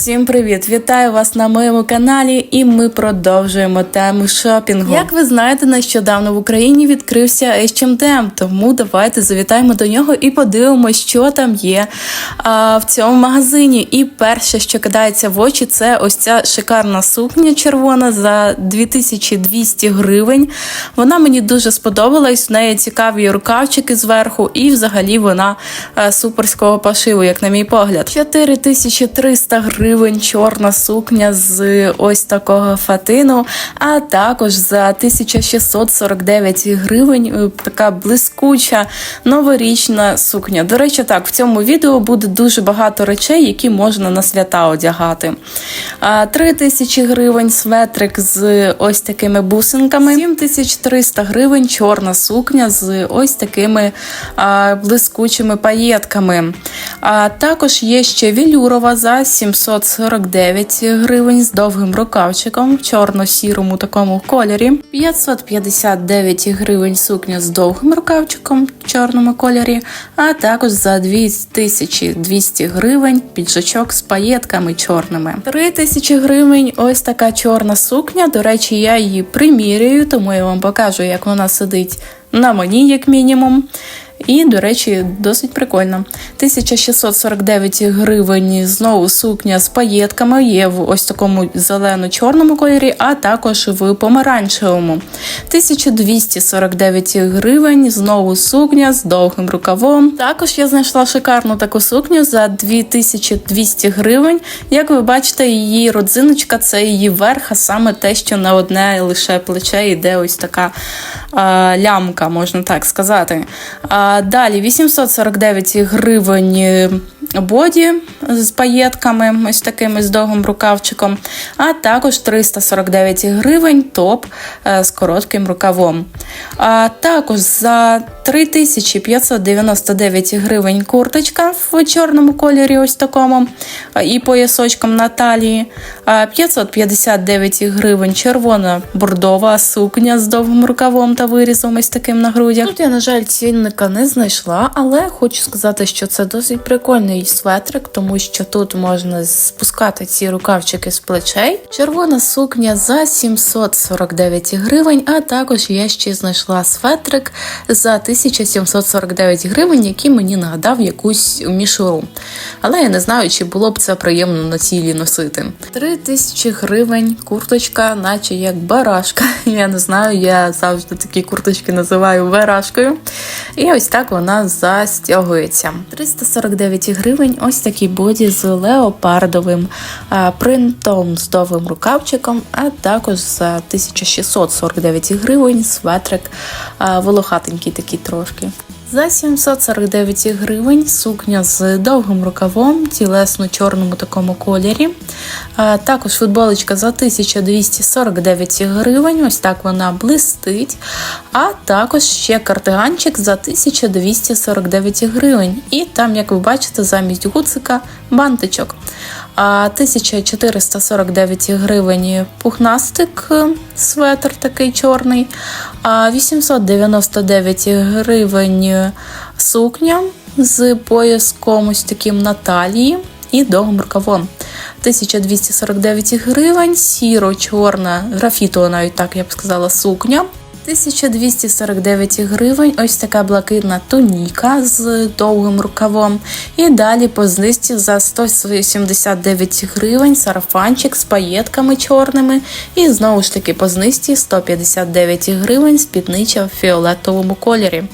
Всім привіт! Вітаю вас на моєму каналі, і ми продовжуємо тему шопінгу. Як ви знаєте, нещодавно в Україні відкрився H&M, тому давайте завітаємо до нього і подивимося, що там є а, в цьому магазині. І перше, що кидається в очі, це ось ця шикарна сукня червона за 2200 гривень. Вона мені дуже сподобалась. В неї цікаві рукавчики зверху, і взагалі вона е, суперського пошиву, як на мій погляд. 4300 гривень чорна сукня з ось такого фатину, а також за 1649 гривень е, така блискуча новорічна сукня. До речі, так, в цьому відео буде дуже багато речей, які можна на свята одягати. А, 3000 гривень светрик з ось такими бусинками, 7300 гривень чорна сукня з ось такими блискучими паєтками. А також є ще вілюрова за 749 гривень з довгим рукавчиком в чорно-сірому такому кольорі. 559 гривень сукня з довгим рукавчиком в чорному кольорі, а також за 2200 гривень піджачок з паєтками чорними. 3000 гривень ось така чорна сукня. До речі, я її примірюю, тому я вам покажу, як вона сидить на мені, як мінімум. І, до речі, досить прикольно. 1649 гривень знову сукня з паєтками є в ось такому зелено-чорному кольорі, а також в помаранчевому. 1249 гривень, знову сукня з довгим рукавом. Також я знайшла шикарну таку сукню за 2200 гривень. Як ви бачите, її родзиночка це її верх, а саме те, що на одне лише плече йде ось така а, лямка, можна так сказати. А, далі 849 гривень боді з паєтками, ось такими з довгим рукавчиком, а також 349 гривень топ е, з коротким рукавом. А також за 3599 гривень курточка в чорному кольорі, ось такому, і поясочком на талії. 559 гривень червона бордова сукня з довгим рукавом та вирізом ось таким на грудях. Тут я, на жаль, цінника не знайшла, але хочу сказати, що це досить прикольний светрик, тому що тут можна спускати ці рукавчики з плечей. Червона сукня за 749 гривень, а також я ще знайшла светрик за 1749 гривень, який мені нагадав якусь мішуру. Але я не знаю, чи було б це приємно на тілі носити. 3000 гривень, курточка, наче як барашка. Я не знаю, я завжди такі курточки називаю барашкою. І ось так вона застягується. 349 гривень, ось такі боді з леопардовим принтом з довгим рукавчиком, а також за 1649 гривень светрик волохатенький такий трошки. За 749 гривень сукня з довгим рукавом, тілесно чорному такому кольорі. Також футболочка за 1249 гривень, ось так вона блистить. А також ще кардиганчик за 1249 гривень. І там, як ви бачите, замість гуцика бантичок. А 1449 гривень пухнастик, светр такий чорний. А 899 гривень сукня з пояском ось таким на талії і довгим рукавом. 1249 гривень, сіро-чорна, графітова навіть так я б сказала, сукня. 1249 гривень, ось така блакитна туніка з довгим рукавом. І далі по знижці за 179 гривень сарафанчик з паєтками чорними. І знову ж таки по знижці 159 гривень спіднича в фіолетовому кольорі.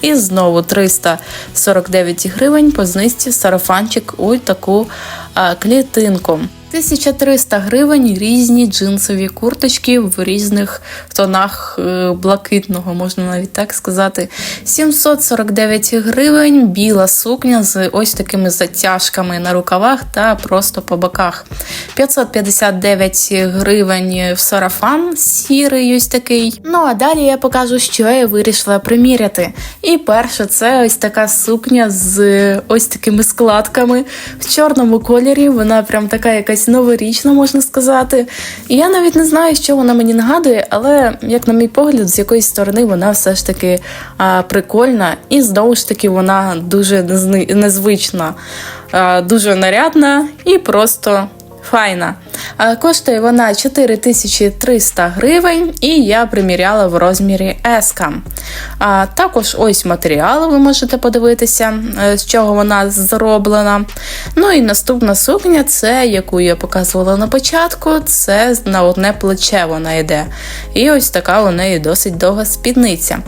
І знову 349 гривень по знижці сарафанчик ось таку клітинку. 1300 гривень різні джинсові курточки в різних тонах е, блакитного, можна навіть так сказати. 749 гривень біла сукня з ось такими затяжками на рукавах та просто по боках. 559 гривень в сарафан сірий ось такий. Ну а далі я покажу, що я вирішила приміряти. І перше, це ось така сукня з ось такими складками в чорному кольорі. Вона прям така якась новорічна, можна сказати. І я навіть не знаю, що вона мені нагадує, але, як на мій погляд, з якоїсь сторони вона все ж таки а, прикольна, і знову ж таки вона дуже незни- незвична, а, дуже нарядна і просто Файна. Е, Коштує вона 4300 гривень, і я приміряла в розмірі S. А також ось матеріали ви можете подивитися, е, з чого вона зроблена. Ну і наступна сукня, це яку я показувала на початку, це на одне плече вона йде. І ось така у неї досить довга спідниця.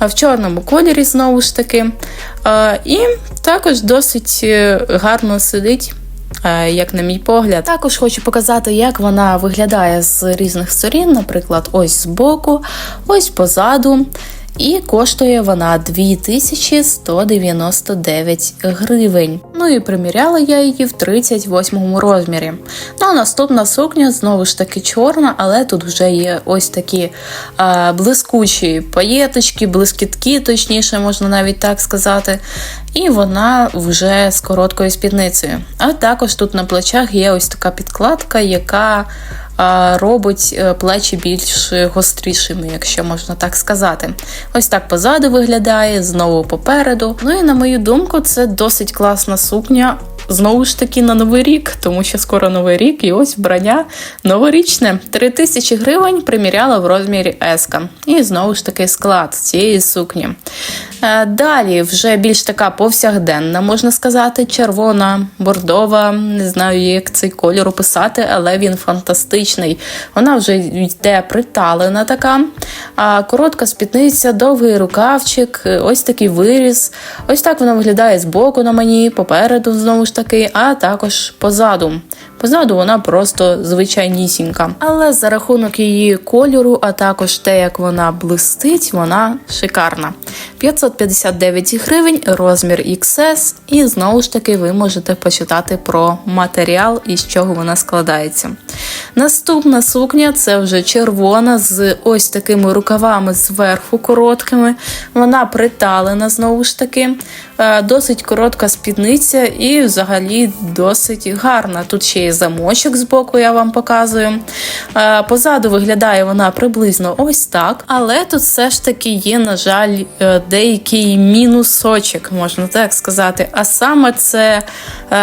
В чорному кольорі знову ж таки. Е, І також досить гарно сидить. Е, Як на мій погляд, також хочу показати, як вона виглядає з різних сторін, наприклад, ось збоку, ось позаду. І коштує вона 2199 гривень. Ну і приміряла я її в 38 розмірі. Ну а наступна сукня знову ж таки чорна, але тут вже є ось такі а, блискучі паєточки, блискітки, точніше, можна навіть так сказати. І вона вже з короткою спідницею. А також тут на плечах є ось така підкладка, яка робить е, плечі більш гострішими, якщо можна так сказати. Ось так позаду виглядає, знову попереду. Ну і на мою думку, це досить класна сукня. Знову ж таки на новий рік, тому що скоро новий рік, і ось вбрання новорічне. 3000 гривень приміряла в розмірі S. І знову ж таки склад цієї сукні. Е, Далі вже більш така повсякденна, можна сказати, червона, бордова. Не знаю, як цей кольор описати, але він фантастичний. Вона вже йде приталена така. Коротка спідниця, довгий рукавчик, е, ось такий виріз. Ось так вона виглядає збоку на мені, попереду знову ж таки, а також позаду. Позаду вона просто звичайнісінька. Але за рахунок її кольору, а також те, як вона блистить, вона шикарна. 559 гривень, розмір XS, і знову ж таки ви можете почитати про матеріал і з чого вона складається. Наступна сукня це вже червона з ось такими рукавами зверху короткими. Вона приталена знову ж таки. Е, Досить коротка спідниця і взагалі досить гарна. Тут ще є замочок з боку, я вам показую. Е, Позаду виглядає вона приблизно ось так, але тут все ж таки є, на жаль, е, деякий мінусочок, можна так сказати. А саме це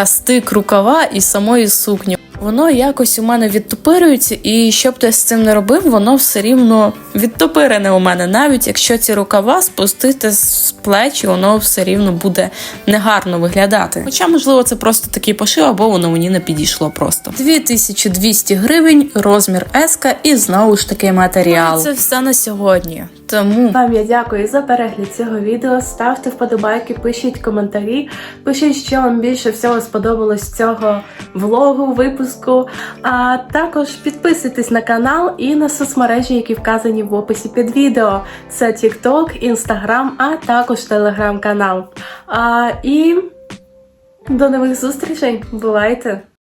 стик рукава і самої сукні. Воно якось у мене відтопирюється, і що б ти з цим не робив, воно все рівно відтопирене у мене. Навіть якщо ці рукава спустити з плечі, воно все рівно буде негарно виглядати. Хоча, можливо, це просто такий пошив, або воно мені не підійшло просто. 2200 гривень, розмір S і знову ж таки матеріал. Це все на сьогодні. Тому Вам я дякую за перегляд цього відео. Ставте вподобайки, пишіть коментарі, пишіть, що вам більше всього сподобалось цього влогу, випуску. А також підписуйтесь на канал і на соцмережі, які вказані в описі під відео. Це TikTok, Instagram, а також телеграм-канал. А, і до нових зустрічей. Бувайте!